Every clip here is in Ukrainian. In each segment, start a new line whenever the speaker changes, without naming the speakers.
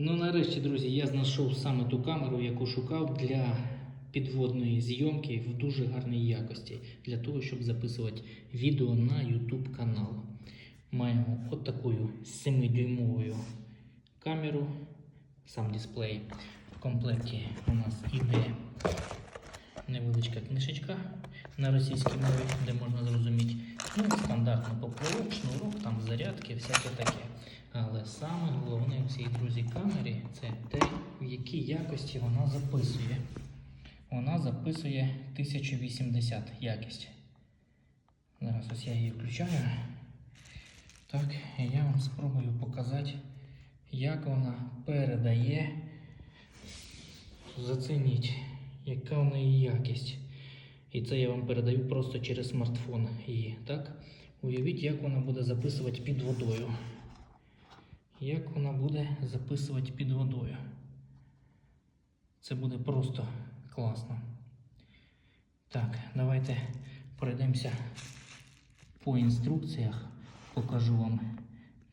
Ну, нарешті, друзі, я знайшов саме ту камеру, яку шукав для підводної зйомки в дуже гарній якості, для того, щоб записувати відео на YouTube канал. Маємо от таку 7-дюймову камеру, сам дисплей. В комплекті у нас іде невеличка книжечка на російській мові, де можна зрозуміти. Ну, стандартно поплавок, шнурок, там зарядки, всяке таке. Але саме головне в цій друзі камері це те, в якій якості вона записує. Вона записує 1080 якість. Зараз ось я її включаю. Так, і я вам спробую показати, як вона передає. Зацініть, яка в неї якість. І це я вам передаю просто через смартфон її. Так? Уявіть, як вона буде записувати під водою. Як вона буде записувати під водою. Це буде просто класно. Так, давайте пройдемося по інструкціях. Покажу вам.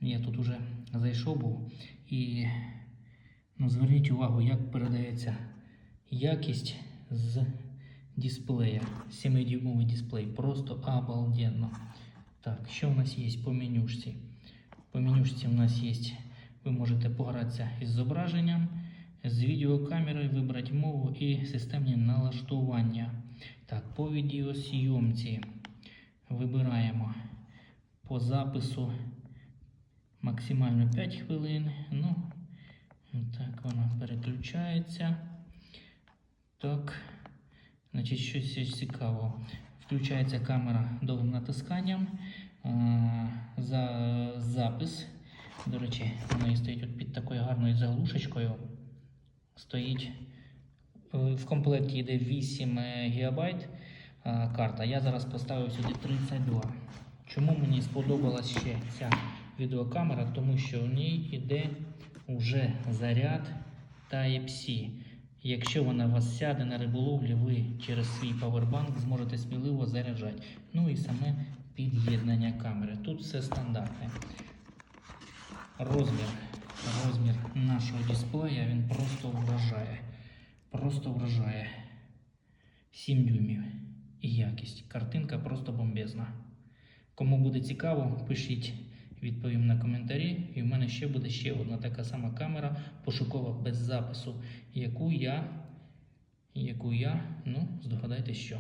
Я тут уже зайшов був і ну, зверніть увагу, як передається якість з дисплея. 7-дюймовий дисплей. Просто обалденно. Так, що у нас є по менюшці? По менюшці у нас є, ви можете погратися із зображенням, з відеокамерою, вибрати мову і системні налаштування. Так, по відеосйомці вибираємо по запису максимально 5 хвилин. Ну, так вона переключається. Так, значить, щось є цікавого. Включається камера довгим натисканням. А, За запис. До речі, вона стоїть от під такою гарною заглушечкою. Стоїть е, в комплекті йде 8 ГБ карта. Я зараз поставив сюди 32. Чому мені сподобалась ще ця відеокамера? Тому що в ній йде вже заряд Type-C. Якщо вона вас сяде на риболовлі, ви через свій павербанк зможете сміливо заряджати. Ну і саме під'єднання камери. Тут все стандартне. Розмір, розмір нашого дисплея він просто вражає. Просто вражає. 7 дюймів і якість. Картинка просто бомбезна. Кому буде цікаво, пишіть, відповім на коментарі. І в мене ще буде ще одна така сама камера пошукова без запису, яку я, яку я, ну, здогадайте що.